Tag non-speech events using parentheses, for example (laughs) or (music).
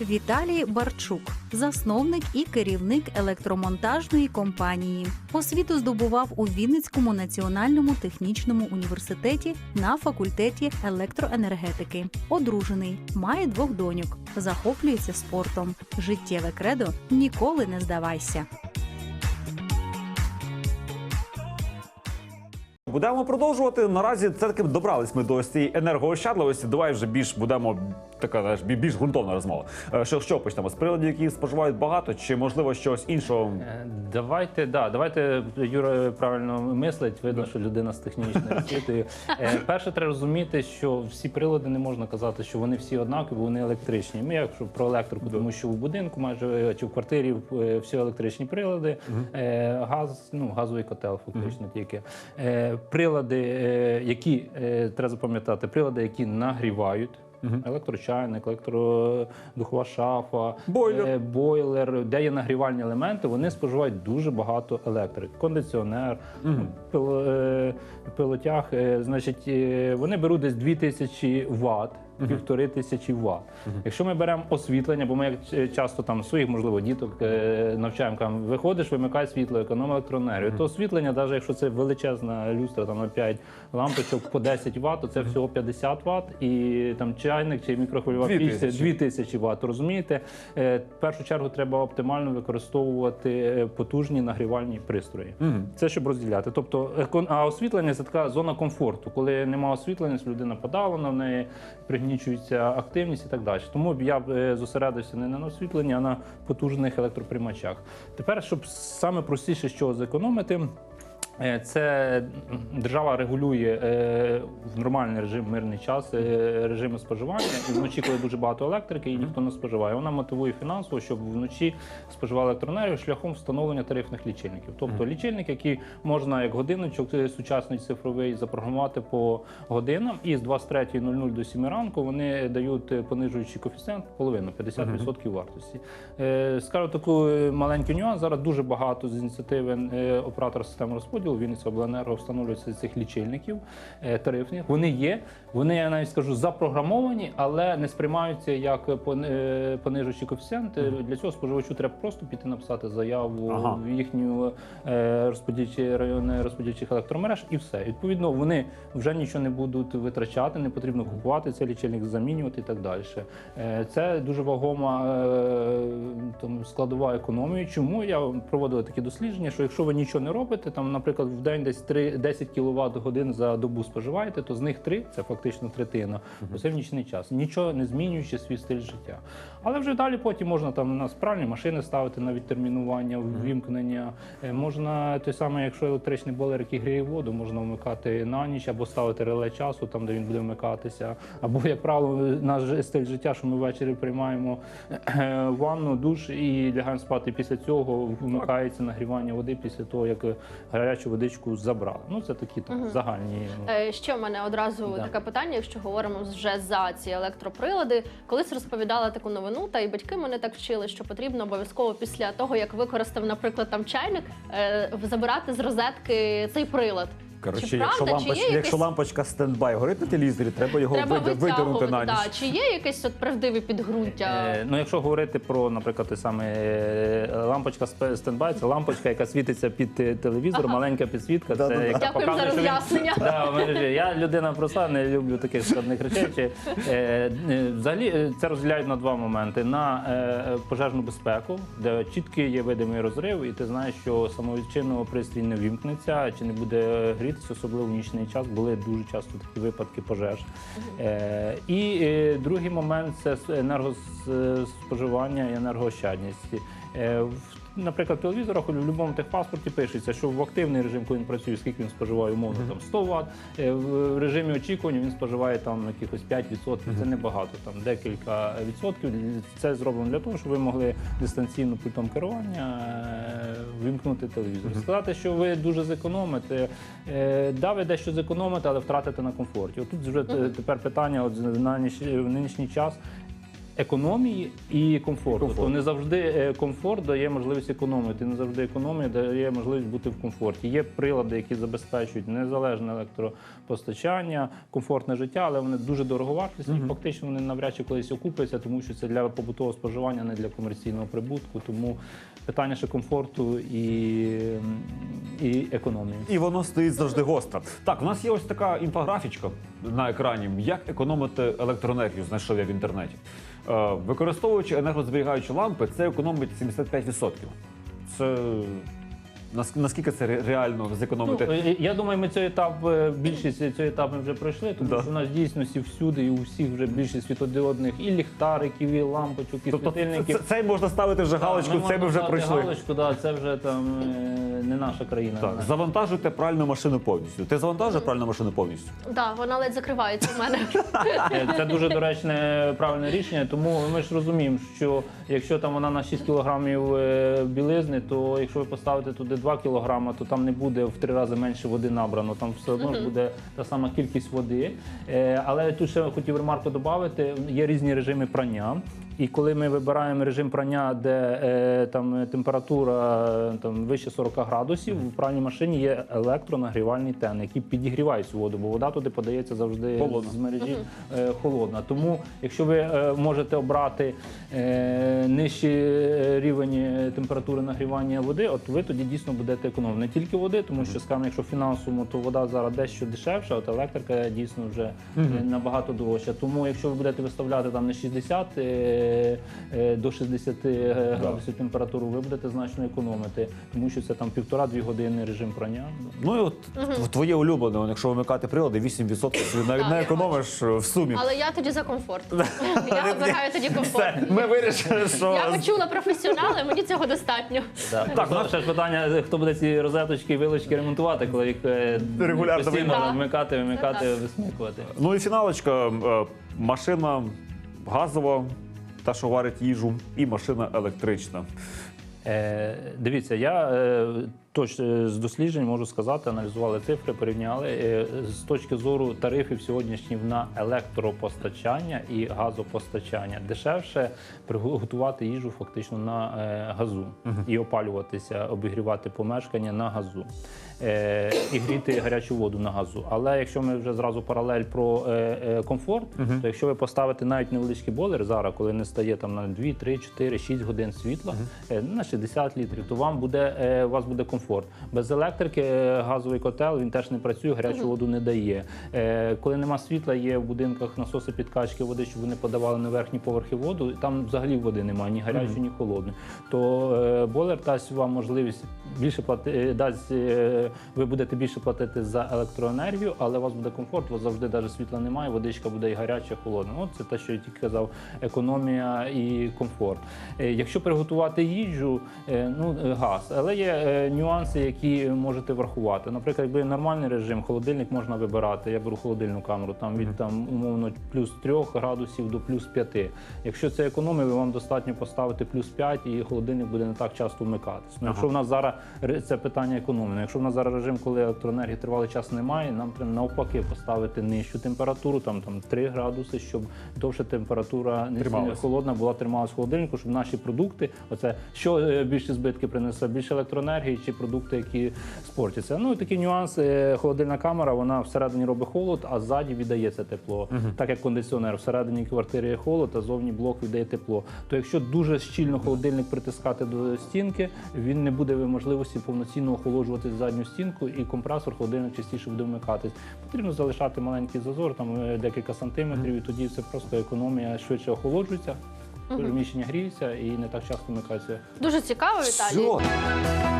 Віталій Барчук, засновник і керівник електромонтажної компанії. Освіту здобував у Вінницькому національному технічному університеті на факультеті електроенергетики. Одружений, має двох доньок, захоплюється спортом. Життєве кредо ніколи не здавайся. Будемо продовжувати. Наразі це таки добрались ми до ось цієї енергоощадливості. Давай вже більш будемо така знаєш, більш ґрунтовна розмова. Е, Що, що почнемо з приладів, які споживають багато, чи можливо щось іншого? Е, Давайте, да, давайте Юра правильно мислить. Видно, що людина з технічною освітою. Е, Перше, треба розуміти, що всі прилади не можна казати, що вони всі однакові, вони електричні. Ми якщо про електрику, тому що в будинку майже чи в квартирі всі електричні прилади, газ, ну газовий котел, фактично тільки. Прилади, е, які е, треба запам'ятати, прилади, які нагрівають. Електрочайник, електродухова шафа, Бойлер. е, бойлер, де є нагрівальні елементи, вони споживають дуже багато електрики. Кондиціонер, пил, е, пилотяг, значить, вони беруть десь 2000 Вт. Півтори тисячі Вт. Якщо ми беремо освітлення, бо ми як е, часто там своїх, можливо, діток е, навчаємо, кажемо, виходиш, вимикай світло, економ електроенергію. То освітлення, навіть якщо це величезна люстра, там на 5 лампочок по 10 Вт, то це всього 50 Вт, і там чайник чи мікрохвильова піч це тисячі. 2000 Вт. Розумієте? Е, В першу чергу треба оптимально використовувати потужні нагрівальні пристрої. Це щоб розділяти. Тобто, а освітлення це така зона комфорту. Коли немає освітлення, людина подавлена, в неї пригнічується активність і так далі. Тому б я б е, зосередився не на освітленні, а на потужних електроприймачах. Тепер, щоб саме простіше що зекономити. Е, Це держава регулює е, в нормальний режим, мирний час е, режими споживання. І вночі, коли дуже багато електрики, і ніхто не споживає. Вона мотивує фінансово, щоб вночі споживали електроенергію шляхом встановлення тарифних лічильників. Тобто лічильник, який можна як годинничок е, сучасний цифровий запрограмувати по годинам, і з 23.00 до 7 ранку вони дають понижуючий коефіцієнт половину 50% вартості. Скажу таку маленький нюанс. Зараз дуже багато з ініціативи оператора системи розподілу Вінниця обленерго встановлюється цих лічильників е, тарифних. Вони є. Вони я навіть скажу запрограмовані, але не сприймаються як е, понижуючий коефіцієнт. Е, Для цього споживачу треба просто піти написати заяву Ага. в їхню е, розподільчі райони розподільчих електромереж, і все. Відповідно, вони вже нічого не будуть витрачати, не потрібно купувати цей лічильник, замінювати і так далі. Це дуже вагома там, складова економії. Чому я проводив такі дослідження? Що якщо ви нічого не робите, там, наприклад, в день десь 3, 10 кВт годин за добу споживаєте, то з них 3, це фактично третина, в нічний час, нічого не змінюючи свій стиль життя. Але вже далі потім можна там на спральні машини ставити на відтермінування, ввімкнення. Е, Можна той самий, якщо електричний бойлер, який гріє воду, можна вмикати на ніч або ставити реле часу, там де він буде вмикатися. Або, як правило, наш стиль життя, що ми ввечері приймаємо е, ванну, душ і лягаємо спати. Після цього вмикається нагрівання води після того, як гарячу водичку забрали. Ну це такі там загальні. ну, Е, Ще в мене одразу Да. таке питання, якщо говоримо вже за ці електроприлади. Колись розповідала таку новину, та і батьки мене так вчили, що потрібно обов'язково після того, як використав, наприклад, там чайник, е, забирати з розетки цей прилад. Коротше, Чи якщо, правда, чи є якщо якесь- лампочка стендбай горить на телевізорі, треба його Треба витя- витягнути витягувати. на ніч. Да. Чи є якесь от правдиве підґрунтя? Е, ну, якщо говорити про, наприклад, той самий е, лампочка спе- стендбай, це лампочка, яка світиться під е, телевізор, маленька підсвітка. Це Да-да-да. яка Дякуємо за показує, що він- роз'яснення. Да, в мережі. Я людина проста, не люблю таких складних речей. Чи, е, е, взагалі е, це розділяють на два моменти: на е, пожежну безпеку, де чіткий є видимий розрив, і ти знаєш, що самовідчинно пристрій не вімкнеться чи не буде грітися, особливо в нічний час. Були дуже часто такі випадки пожеж. Е, і е, другий момент це енергоспоживання і енергоощадність. Е, в- Наприклад, в телевізорах у будь-якому техпаспорті пишеться, що в активний режим, коли він працює, скільки він споживає умовно там 100 Вт, е, в режимі очікування він споживає там якихось 5%, це небагато, там декілька відсотків. Це зроблено для того, щоб ви могли дистанційно пультом керування е, вимкнути телевізор. Сказати, що ви дуже зекономите, е, да, ви дещо зекономите, але втратите на комфорті. Отут вже тепер питання от на нинішній час. Економії і комфорту. комфорту. То не завжди е, комфорт дає можливість економити. Не завжди економія дає можливість бути в комфорті. Є прилади, які забезпечують незалежне електропостачання, комфортне життя, але вони дуже дороговартісні. і Фактично вони навряд чи колись окупляться, тому що це для побутового споживання, не для комерційного прибутку. Тому питання ще комфорту і, і економії. І воно стоїть завжди гостро. Так, у нас є ось така інфографічка на екрані. Як економити електроенергію, знайшов я в інтернеті. Е, використовуючи енергозберігаючі лампи, це економить 75%. Це нас- наскільки це ре- реально зекономити? Ну, е, я думаю, ми цей етап, е, більшість цього етапу ми вже пройшли, тому Да. що у нас дійсно всюди і у всіх вже більшість світодіодних і ліхтариків, і лампочок, і тобто світильників. це, цей можна ставити вже галочку, Так, це ми можемо вже ставити пройшли. Галочку, да, це вже там е, не наша країна. Так, завантажуйте пральну машину повністю. Ти завантажив пральну машину повністю? Так, вона ледь закривається в мене. Е, Це дуже доречне правильне рішення, тому ми ж розуміємо, що якщо там вона на 6 кілограмів е, білизни, то якщо ви поставите туди 2 кг, то там не буде в три рази менше води набрано. Там все одно ж буде та сама кількість води. Е, Але тут ще хотів ремарку додати: є різні режими прання. І коли ми вибираємо режим прання, де е, там температура там вище 40 градусів, в пральній машині є електронагрівальний тен, який підігріває цю воду, бо вода туди подається завжди Холодна. з мережі е, холодна. Тому, якщо ви е, можете обрати е, нижчий е, рівень е, температури нагрівання води, от ви тоді дійсно будете економити. Не тільки води, тому що скажімо, якщо фінансово, то вода зараз дещо дешевша, от електрика дійсно вже е, набагато дорожча. Тому, якщо ви будете виставляти там не 60 е, е, до 60 градусів температуру, ви будете значно економити, тому що це там півтора-дві години режим прання. Ну і от твоє улюблене, якщо вимикати прилади, 8% собі не, економиш е, в сумі. Але я тоді за комфорт. (laughs) Я обираю тоді комфорт. Ми вирішили, що Я почула професіонали, мені цього достатньо. Так, ну- ще ж питання, хто буде ці розеточки і вилочки ремонтувати, коли їх е, постійно вимикати. вмикати, вимикати, висмикувати. Ну і фіналочка. е, Машина газова, та, що варить їжу, і машина електрична. Е, дивіться, я е, точно з досліджень можу сказати, аналізували цифри, порівняли е, з точки зору тарифів сьогоднішніх на електропостачання і газопостачання. Дешевше приготувати їжу фактично на е, газу і опалюватися, обігрівати помешкання на газу. Е, і гріти гарячу воду на газу. Але якщо ми вже зразу паралель про е, е, комфорт, то якщо ви поставите навіть невеличкий бойлер зараз, коли не стає там на 2, 3, 4, 6 годин світла, е, на 60 літрів, то вам буде е, у вас буде комфорт. Без електрики е, газовий котел він теж не працює, гарячу воду не дає. Е, коли нема світла, є в будинках насоси підкачки води, щоб вони подавали на верхні поверхи воду. Там взагалі води немає, ні гарячої, ні холодної. То е, бойлер дасть вам можливість більше плати, е, дасть. ви будете більше платити за електроенергію, але у вас буде комфорт, у вас завжди навіть світла немає, водичка буде і гаряча, і холодна. От це те, що я тільки казав, економія і комфорт. Якщо приготувати їжу, ну газ, але є е, нюанси, які можете врахувати. Наприклад, якби нормальний режим, холодильник можна вибирати. Я беру холодильну камеру там від там умовно плюс 3 градусів до плюс 5. Якщо це економія, вам достатньо поставити плюс 5 і холодильник буде не так часто вмикатись. Ну, якщо в нас зараз це питання економії, якщо в нас зараз режим, коли електроенергії тривалий час немає, нам треба навпаки поставити нижчу температуру, там там 3 градуси, щоб довше температура не сильно холодна була, трималась в холодильнику, щоб наші продукти, оце що е, більше збитки принесе, більше електроенергії чи продукти, які спортяться. Ну і такі нюанси. Е, Холодильна камера, вона всередині робить холод, а ззаді віддає це тепло. Так як кондиціонер всередині квартири є холод, а зовні блок віддає тепло. То якщо дуже щільно холодильник притискати до стінки, він не буде можливості повноцінно охолоджувати задню стінку, і компресор холодильник частіше буде вмикатись. Потрібно залишати маленький зазор, там е, декілька сантиметрів, і тоді це просто економія швидше охолоджується. Приміщення гріється і не так часто вмикається Дуже цікаво, Віталій. Все.